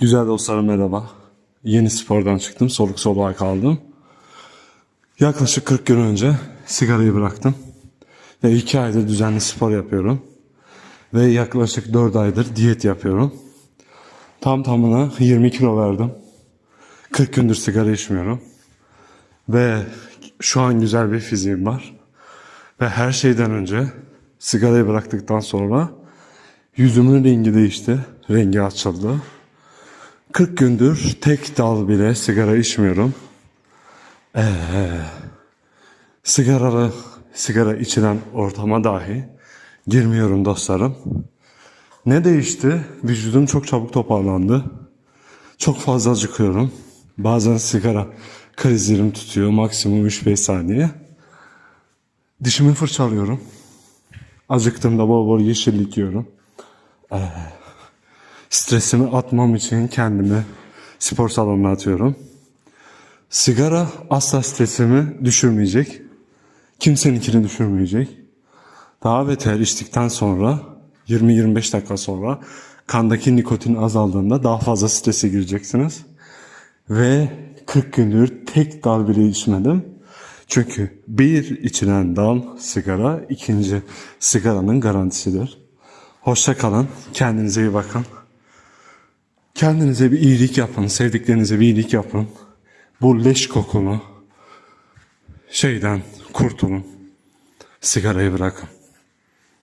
Güzel dostlarım merhaba. Yeni spordan çıktım. Soluk soluğa kaldım. Yaklaşık 40 gün önce sigarayı bıraktım. Ve 2 aydır düzenli spor yapıyorum. Ve yaklaşık 4 aydır diyet yapıyorum. Tam tamına 20 kilo verdim. 40 gündür sigara içmiyorum. Ve şu an güzel bir fiziğim var. Ve her şeyden önce sigarayı bıraktıktan sonra yüzümün rengi değişti. Rengi açıldı. 40 gündür tek dal bile sigara içmiyorum. Ee, sigara, sigara içilen ortama dahi girmiyorum dostlarım. Ne değişti? Vücudum çok çabuk toparlandı. Çok fazla acıkıyorum. Bazen sigara krizlerim tutuyor. Maksimum 3-5 saniye. Dişimi fırçalıyorum. Acıktığımda bol bol yeşillik yiyorum. Stresimi atmam için kendimi spor salonuna atıyorum. Sigara asla stresimi düşürmeyecek. Kimseninkini düşürmeyecek. Daha beter içtikten sonra 20-25 dakika sonra kandaki nikotin azaldığında daha fazla strese gireceksiniz. Ve 40 gündür tek dal bile içmedim. Çünkü bir içilen dal sigara ikinci sigaranın garantisidir. Hoşça kalın. Kendinize iyi bakın. Kendinize bir iyilik yapın. Sevdiklerinize bir iyilik yapın. Bu leş kokunu şeyden kurtulun. Sigarayı bırakın.